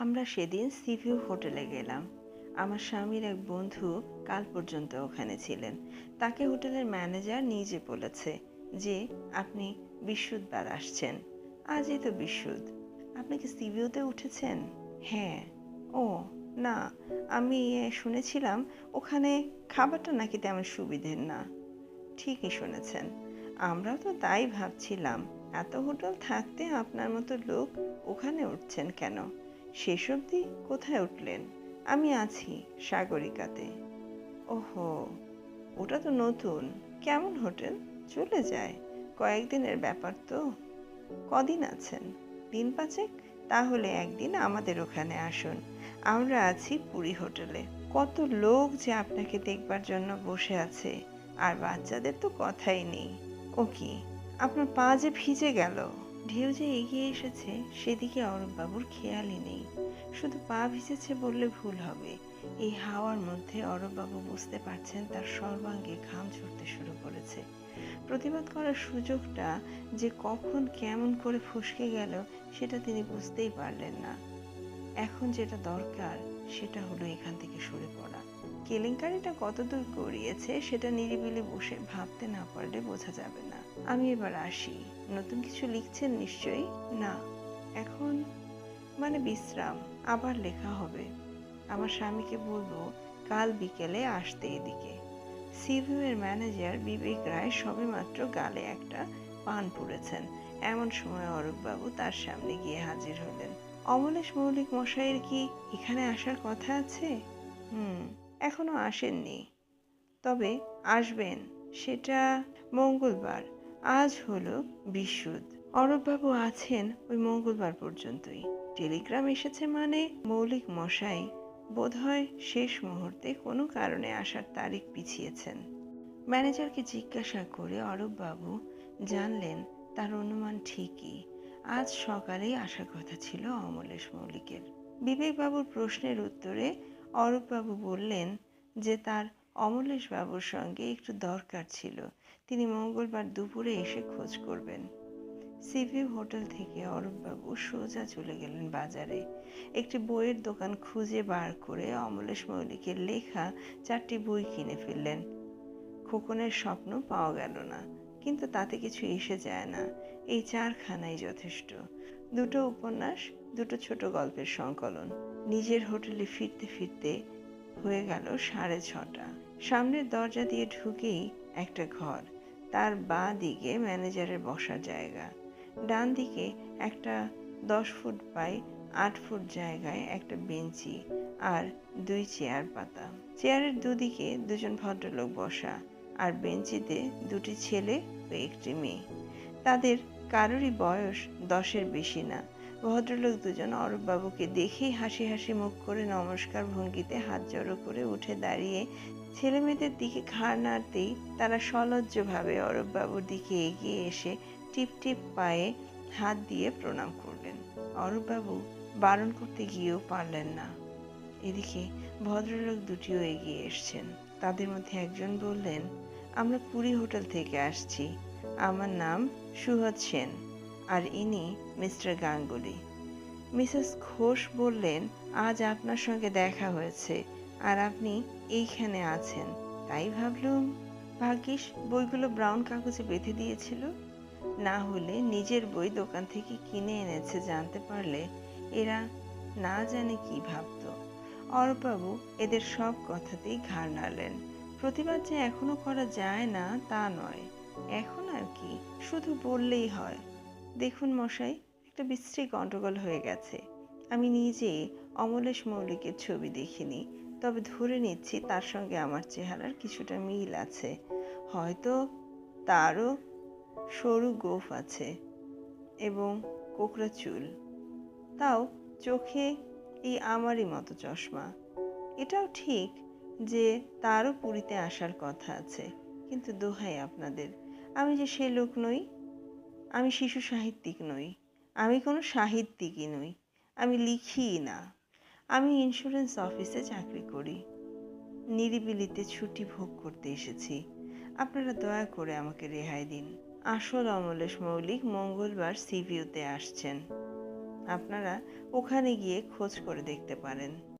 আমরা সেদিন সিভিউ হোটেলে গেলাম। আমার স্বামীর এক বন্ধু কাল পর্যন্ত ওখানে ছিলেন। তাকে হোটেলের ম্যানেজার নিজে বলেছে যে, আপনি বিশুদ্ধবার আসছেন। আজই তো বিশুদ্ধ আপনি কি সিভিউতে উঠেছেন? হ্যাঁ। ও, না, আমি শুনেছিলাম ওখানে খাবারটা নাকি তেমন সুবিধের না। ঠিকই শুনেছেন। আমরাও তো তাই ভাবছিলাম। এত হোটেল থাকতে আপনার মতো লোক ওখানে উঠছেন কেন? শেষ অবধি কোথায় উঠলেন? আমি আছি সাগরিকাতে। ওহো, ওটা তো নতুন। কেমন হোটেল? চলে যায়। কয়েকদিনের ব্যাপার তো। কদিন আছেন? দিন পাঁচেক? তাহলে একদিন আমাদের ওখানে আসুন। আমরা আছি পুরী হোটেলে। কত লোক যে আপনাকে দেখবার জন্য বসে আছে। আর বাচ্চাদের তো কথাই নেই। ও কি? আপনার পা যে ভিজে গেল। ঢেউ যে এগিয়ে এসেছে, সেদিকে অরূপবাবুর খেয়ালই নেই। শুধু পা ভিজেছে বললে ভুল হবে। এই হাওয়ার মধ্যে অরূপবাবু বুঝতে পারছেন তার সর্বাঙ্গে ঘাম ছুটতে শুরু করেছে। প্রতিবাদ করার সুযোগটা যে কখন কেমন করে ফসকে গেল, সেটা তিনি বুঝতেই পারলেন না। এখন যেটা দরকার, সেটা হলো এখান থেকে সরে পড়া। কেলেঙ্কারিটা কতদূর গড়িয়েছে, সেটা নিরিবিলি বসে ভাবতে না পারলে বোঝা যাবে না। আমি এবার আসি। নতুন কিছু লিখছেন নিশ্চয়ই? না। এখন? মানে বিশ্রাম। আবার লেখা হবে। আমার স্বামীকে বলব, কাল বিকেলে আসতে এদিকে। সিভিউয়ের ম্যানেজার বিবেক রায় সবেমাত্র গালে একটা পান পুড়েছেন। এমন সময় অরূপবাবু তার সামনে গিয়ে হাজির হলেন। অমলেশ মৌলিক মশাইয়ের কি এখানে আসার কথা আছে? হুম, এখনও আসেননি। তবে আসবেন। সেটা মঙ্গলবার। আজ হলো বিশুদ্ধ অরূপবাবু আছেন ওই মঙ্গলবার পর্যন্তই। টেলিগ্রাম এসেছে মানে মৌলিক মশাই বোধহয় শেষ মুহূর্তে কোনো কারণে আসার তারিখ পিছিয়েছেন। ম্যানেজারকে জিজ্ঞাসা করে অরূপবাবু জানলেন তার অনুমান ঠিকই। আজ সকালেই আসার কথা ছিল অমলেশ মৌলিকের। বিবেকবাবুর প্রশ্নের উত্তরে অরূপবাবু বললেন যে তার অমলেশ বাবুর সঙ্গে একটু দরকার ছিল। তিনি মঙ্গলবার দুপুরে এসে খোঁজ করবেন। সিভিউ হোটেল থেকে অরূপবাবু সোজা চলে গেলেন বাজারে। একটি বইয়ের দোকান খুঁজে বার করে অমলেশ মৌলিকের লেখা চারটি বই কিনে ফেললেন। খোকনের স্বপ্ন পাওয়া গেল না, কিন্তু তাতে কিছু এসে যায় না। এই চারখানাই যথেষ্ট। দুটো উপন্যাস, দুটো ছোট গল্পের সংকলন। নিজের হোটেলে ফিরতে ফিরতে হয়ে গেল সাড়ে ছটা। সামনের দরজা দিয়ে ঢুকেই একটা ঘর, তার বাঁ দিকে ম্যানেজারের বসার জায়গা। ডান দিকে একটা দশ ফুট বাই আট ফুট জায়গায় একটা বেঞ্চি আর দুই চেয়ার পাতা। চেয়ারের দুদিকে দুজন ভদ্রলোক বসা আর বেঞ্চিতে দুটি ছেলে ও একটি মেয়ে। তাদের কারোরই বয়স দশের বেশি না ভদ্রলোক দুজন অরূপবাবুকে দেখেই হাসি হাসি মুখ করে নমস্কার ভঙ্গিতে হাত জড়ো করে উঠে দাঁড়িয়ে ছেলে মেয়েদের দিকে ঘাড় নাড়তেই তারা সলজ্জভাবে অরূপবাবুর দিকে এগিয়ে এসে টিপ টিপ পায়ে হাত দিয়ে প্রণাম করলেন। অরূপবাবু বারণ করতে গিয়েও পারলেন না। এদিকে ভদ্রলোক দুটিও এগিয়ে এসছেন। তাদের মধ্যে একজন বললেন, আমরা পুরী হোটেল থেকে আসছি। আমার নাম সুহদ সেন। আর ইনি মিস্টার গাঙ্গুলি। মিসেস ঘোষ বললেন, আজ আপনার সঙ্গে দেখা হয়েছে আর আপনি এইখানে আছেন। তাই ভাবলুম, ভাগ্যিস বইগুলো ব্রাউন কাগজে বেঁধে দিয়েছিল। না হলে নিজের বই দোকান থেকে কিনে এনেছে জানতে পারলে এরা না জানে কি ভাবতো। অরূপবাবু এদের সব কথাতেই ঘাড় নাড়লেন। প্রতিবাদ যে এখনও করা যায় না, তা নয়। এখন আর কি? শুধু বললেই হয়। দেখুন মশাই, একটা বিশ্রী গন্ডগোল হয়ে গেছে। আমি নিজে অমলেশ মৌলিকের ছবি দেখিনি, তবে ধরে নিচ্ছি তার সঙ্গে আমার চেহারার কিছুটা মিল আছে। হয়তো তারও সরু গোফ আছে এবং কোকড়া চুল। তাও চোখে এই আমারই মতো চশমা। এটাও ঠিক যে তারও পুরীতে আসার কথা আছে, কিন্তু দোহাই আপনাদের। আমি যে সে লোক নই আমি শিশু সাহিত্যিক নই, আমি কোনো সাহিত্যিকই নই, আমি লিখিই না। আমি ইন্স্যুরেন্স অফিসে চাকরি করি। নিরিবিলিতে ছুটি ভোগ করতে এসেছি। আপনারা দয়া করে আমাকে রেহাই দিন। আসল অমলেশ মৌলিক মঙ্গলবার সিভিউতে আসছেন। আপনারা ওখানে গিয়ে খোঁজ করে দেখতে পারেন।